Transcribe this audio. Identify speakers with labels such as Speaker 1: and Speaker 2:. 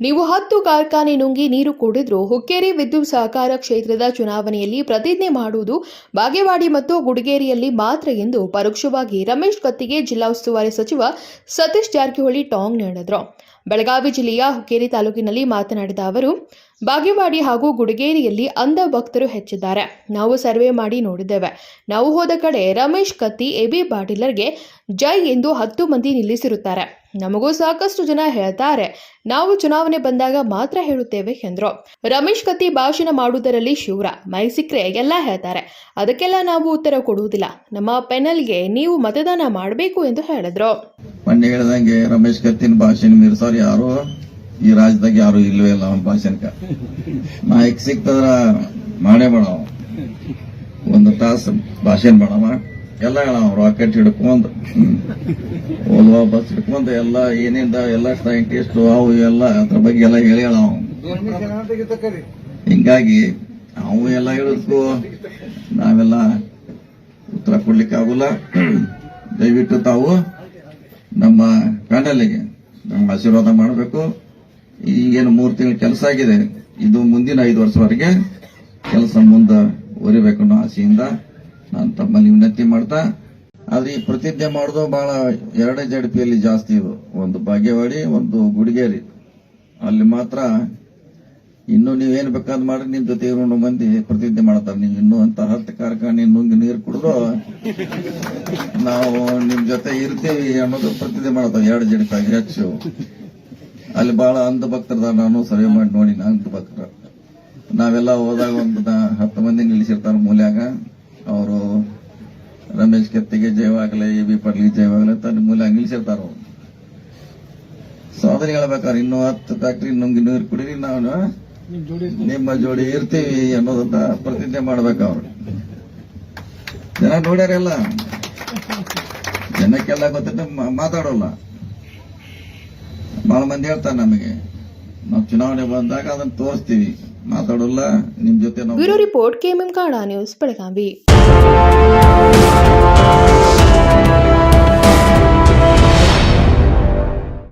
Speaker 1: ನೀವು ಹತ್ತು ಕಾರ್ಖಾನೆ ನುಂಗಿ ನೀರು ಕುಡಿದ್ರೂ ಹುಕ್ಕೇರಿ ವಿದ್ಯುತ್ ಸಹಕಾರ ಕ್ಷೇತ್ರದ ಚುನಾವಣೆಯಲ್ಲಿ ಪ್ರತಿಜ್ಞೆ ಮಾಡುವುದು ಬಾಗೇವಾಡಿ ಮತ್ತು ಗುಡಿಗೇರಿಯಲ್ಲಿ ಮಾತ್ರ ಎಂದು ಪರೋಕ್ಷವಾಗಿ ರಮೇಶ್ ಕತ್ತಿಗೆ ಜಿಲ್ಲಾ ಉಸ್ತುವಾರಿ ಸಚಿವ ಸತೀಶ್ ಜಾರಕಿಹೊಳಿ ಟಾಂಗ್ ನೀಡಿದರು. ಬೆಳಗಾವಿ ಜಿಲ್ಲೆಯ ಹುಕ್ಕೇರಿ ತಾಲೂಕಿನಲ್ಲಿ ಮಾತನಾಡಿದ ಅವರು, ಬಾಗೇವಾಡಿ ಹಾಗೂ ಗುಡಿಗೇರಿಯಲ್ಲಿ ಅಂಧ ಭಕ್ತರು ಹೆಚ್ಚಿದ್ದಾರೆ. ನಾವು ಸರ್ವೆ ಮಾಡಿ ನೋಡಿದ್ದೇವೆ. ನಾವು ಹೋದ ಕಡೆ ರಮೇಶ್ ಕತ್ತಿ, ಎಬಿ ಪಾಟೀಲರ್ಗೆ ಜೈ ಎಂದು ಹತ್ತು ಮಂದಿ ನಿಲ್ಲಿಸಿರುತ್ತಾರೆ. ನಮಗೂ ಸಾಕಷ್ಟು ಜನ ಹೇಳ್ತಾರೆ, ನಾವು ಚುನಾವಣೆ ಬಂದಾಗ ಮಾತ್ರ ಹೇಳುತ್ತೇವೆ ಎಂದ್ರು. ರಮೇಶ್ ಕತ್ತಿ ಭಾಷಣ ಮಾಡುವುದರಲ್ಲಿ ಶಿವರ ಮೈ ಸಿಕ್ಕರೆ ಎಲ್ಲ ಹೇಳ್ತಾರೆ. ಅದಕ್ಕೆಲ್ಲ ನಾವು ಉತ್ತರ ಕೊಡುವುದಿಲ್ಲ. ನಮ್ಮ ಪೆನಲ್ಗೆ ನೀವು ಮತದಾನ ಮಾಡಬೇಕು ಎಂದು ಹೇಳಿದ್ರು.
Speaker 2: ಮೊನ್ನೆ ಹೇಳ್ದಂಗೆ ರಮೇಶ್ ಕತ್ತಿನ ಭಾಷಣ ಮೀರ್ಸೋರ್ ಯಾರು ಈ ರಾಜ್ಯದಾಗ ಯಾರು ಇಲ್ವೇ ಇಲ್ಲ ಅವನ ಭಾಷಣಕ ನಾಯಕ್ ಸಿಕ್ತದ್ರ ಮಾಡೇ ಮಾಡವ ಒಂದು ತಾಸ ಭಾಷಣ ಮಾಡವ ಎಲ್ಲ ಹೇಳವ ರಾಕೆಟ್ ಹಿಡ್ಕೊಂಡ್ ಓಲ್ವಾ ಬಸ್ ಹಿಡ್ಕೊಂಡ್, ಎಲ್ಲ ಏನಿಂದ ಎಲ್ಲ ಸೈಂಟಿಸ್ಟ್ ಅವು ಎಲ್ಲ ಅದ್ರ ಬಗ್ಗೆ ಎಲ್ಲ ಹೇಳಿ ಹೇಳವ ಹಿಂಗಾಗಿ ಅವು ಎಲ್ಲ ಹೇಳಿದ್ಕು ನಾವೆಲ್ಲ ಉತ್ತರ ಕೊಡ್ಲಿಕ್ಕೆ ಆಗುಲ್ಲ ದಯವಿಟ್ಟು ತಾವು ನಮ್ಮ ಪ್ಯಾನಲ್ಗೆ ನಮ್ಮ ಆಶೀರ್ವಾದ ಮಾಡಬೇಕು. ಈಗೇನು ಮೂರು ತಿಂಗಳ ಕೆಲಸ ಆಗಿದೆ. ಇದು ಮುಂದಿನ ಐದು ವರ್ಷವರೆಗೆ ಕೆಲಸ ಮುಂದೆ ಒರಿಬೇಕು ಅನ್ನೋ ಆಸೆಯಿಂದ ನಾನು ತಮ್ಮಲ್ಲಿ ವಿನಂತಿ ಮಾಡ್ತಾ, ಆದ್ರೆ ಈ ಪ್ರತಿಜ್ಞೆ ಮಾಡೋದು ಬಹಳ ಎರಡೇ ಜಡಪಿಯಲ್ಲಿ ಜಾಸ್ತಿ ಇದು. ಒಂದು ಬಾಗೇವಾಡಿ, ಒಂದು ಗುಡಿಗೇರಿ. ಅಲ್ಲಿ ಮಾತ್ರ ಇನ್ನು ನೀವೇನು ಬೇಕಾದ್ ಮಾಡಿ ನಿಮ್ ಜೊತೆ ಇರೋ ಮಂದಿ ಪ್ರತಿಜ್ಞೆ ಮಾಡ್ತಾರೆ. ನೀವು ಇನ್ನೂ ಅಂತ ಹತ್ತು ಕಾರ್ಖಾನೆ ನುಂಗಿ ನೀರು ಕುಡಿದು ನಾವು ನಿಮ್ ಜೊತೆ ಇರ್ತೀವಿ ಅನ್ನೋದು ಪ್ರತಿಜ್ಞೆ ಮಾಡ್ತಾವೆ. ಎರಡು ಜಡಿಪಾಗಿ ಹೆಚ್ಚು. ಅಲ್ಲಿ ಬಹಳ ಅಂಧ ಭಕ್ತರದ ನಾನು ಸರ್ವೆ ಮಾಡಿ ನೋಡಿ ಅಂಧ ಭಕ್ತರ ನಾವೆಲ್ಲ ಹೋದಾಗ ಒಂದು ಹತ್ತು ಮಂದಿ ನಿಲ್ಲಿಸಿರ್ತಾರ ಮೂಲ್ಯಾಗ. ಅವರು ರಮೇಶ್ ಕೆತ್ತಿಗೆ ಜಯವಾಗಲಿ ಎ ಬಿ ಪಡ್ಲಿ ಜಯವಾಗಲಿ ಅಂತ ಮೂಲ್ಯಾಗ ನಿಲ್ಲಿಸಿರ್ತಾರ ಅವ್ರು. ಸೊ ಅದನ್ನ ಹೇಳ್ಬೇಕಾದ್ರೆ ಇನ್ನೂ ಹತ್ತು ಫ್ಯಾಕ್ಟ್ರಿ ನಮ್ಗೆ ನೀರು ಕುಡೀರಿ ನಾವು. ನಿಮ್ಮ ಜೋಡಿ ಇರ್ತೀವಿ ಅನ್ನೋದನ್ನ ಪ್ರತಿಜ್ಞೆ ಮಾಡ್ಬೇಕು ಅವ್ರು. ಜನ ನೋಡ್ಯಾರೆಲ್ಲ. ಜನಕ್ಕೆಲ್ಲ ಗೊತ್ತಿದ್ದ ಮಾತಾಡೋಲ್ಲ. ಬಹಳ ಮಂದಿ ಹೇಳ್ತಾರೆ ನಮಗೆ, ನಾವು ಚುನಾವಣೆ ಬಂದಾಗ ಅದನ್ನ ತೋರಿಸ್ತೀವಿ. ಮಾತಾಡೋಲ್ಲ, ನಿಮ್ ಜೊತೆ ನಾವು
Speaker 1: ಬ್ಯೂರೋ ರಿಪೋರ್ಟ್ ಕೆಎಂಎಂ ಕಾಡಾ ನ್ಯೂಸ್, ಬೆಳಗಾವಿ.